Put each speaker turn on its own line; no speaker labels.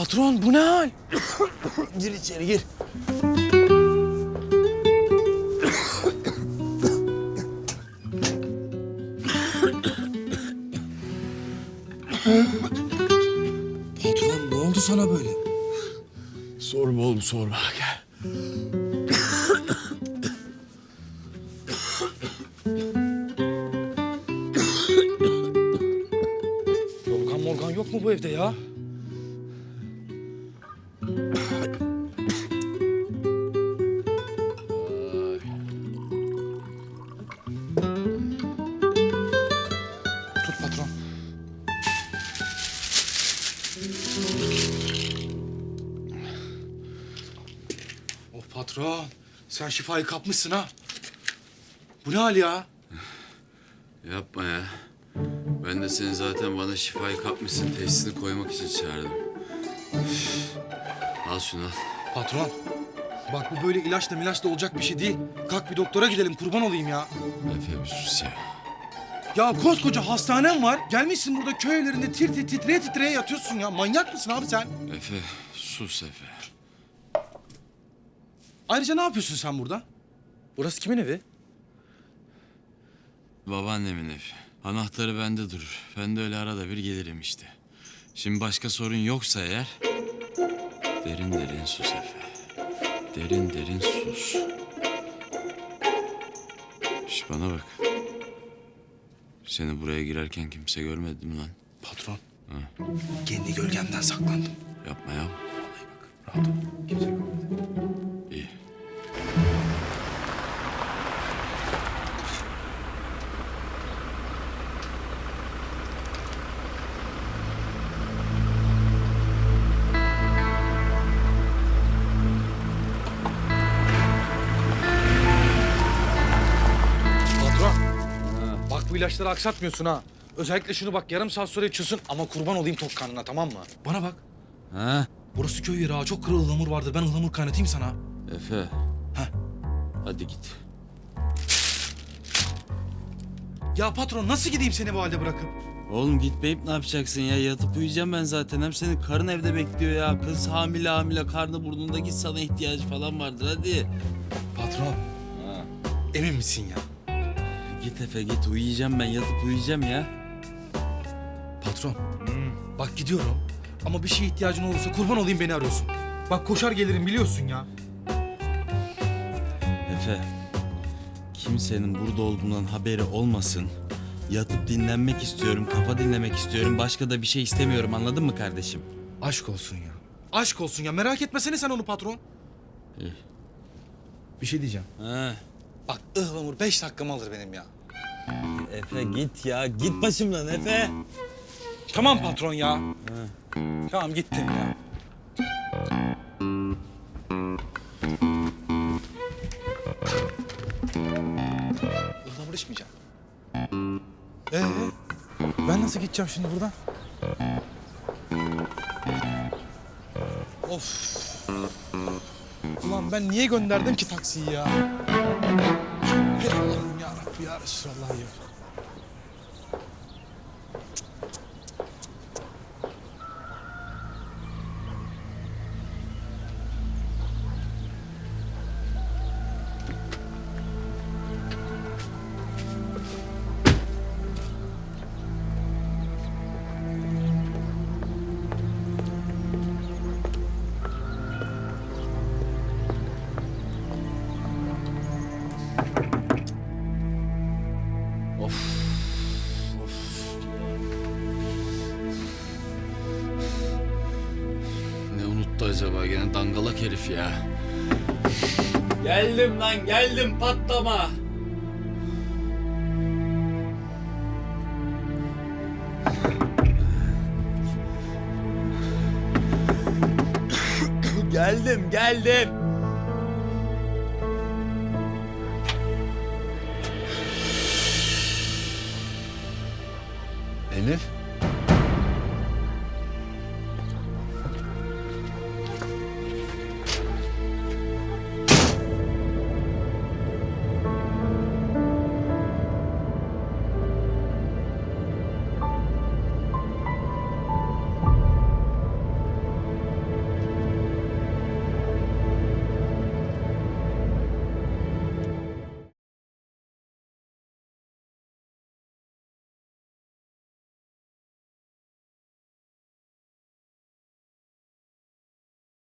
Patron bu ne hal? gir içeri gir.
Patron ne oldu sana böyle?
Sorma oğlum sorma gel.
Yorgan morgan yok mu bu evde ya? Oh patron. Sen şifayı kapmışsın ha. Bu ne hal ya?
Yapma ya. Ben de seni zaten bana şifayı kapmışsın tesisini koymak için çağırdım. Üf. Al şunu al.
Patron. Bak bu böyle ilaçla milaçla olacak bir şey değil. Kalk bir doktora gidelim kurban olayım ya.
Efe bir sus ya.
Ya koskoca hastanem var. Gelmişsin burada köylerinde tir tir titreye titreye yatıyorsun ya. Manyak mısın abi sen?
Efe sus Efe.
Ayrıca ne yapıyorsun sen burada? Burası kimin evi?
Babaannemin evi. Anahtarı bende durur. Ben de öyle arada bir gelirim işte. Şimdi başka sorun yoksa eğer... Derin derin sus Efe. Derin derin sus. Şş bana bak. Seni buraya girerken kimse görmedi mi lan?
Patron.
Ha.
Kendi gölgemden saklandım.
Yapma ya.
Vallahi bak rahat ol. Kimse görmedi. İlaçları aksatmıyorsun ha. Özellikle şunu bak yarım saat sonra içiyorsun ama kurban olayım tok karnına tamam mı? Bana bak.
Ha?
Burası köy yeri ha. Çok kırıl ıhlamur vardır. Ben ıhlamur kaynatayım sana.
Efe.
Heh.
Hadi git.
Ya patron nasıl gideyim seni bu halde bırakıp?
Oğlum gitmeyip ne yapacaksın ya? Yatıp uyuyacağım ben zaten. Hem senin karın evde bekliyor ya. Kız hamile hamile karnı burnunda git sana ihtiyacı falan vardır hadi.
Patron
Ha.
emin misin ya?
Git Efe git uyuyacağım ben yatıp uyuyacağım ya.
Patron. Bak gidiyorum. Ama bir şeye ihtiyacın olursa kurban olayım beni arıyorsun. Bak koşar gelirim biliyorsun ya.
Efe. Kimsenin burada olduğundan haberi olmasın. Yatıp dinlenmek istiyorum, kafa dinlemek istiyorum. Başka da bir şey istemiyorum anladın mı kardeşim?
Aşk olsun ya. Aşk olsun ya. Merak etmesene sen onu patron.
İyi.
Bir şey diyeceğim.
Ha.
Bak ıhlamur beş dakikamı alır benim ya.
Efe git ya. Git başımdan Efe.
Tamam patron ya. Tamam gittim ya. Ihlamur içmeyeceğim. Ee, ben nasıl gideceğim şimdi buradan? Of. Ulan ben niye gönderdim ki taksiyi ya? Hey Allah'ım ya Rabbi ya Resulallah ya.
Acaba gene dangalak herif ya. Geldim lan geldim patlama. geldim geldim.
Elif.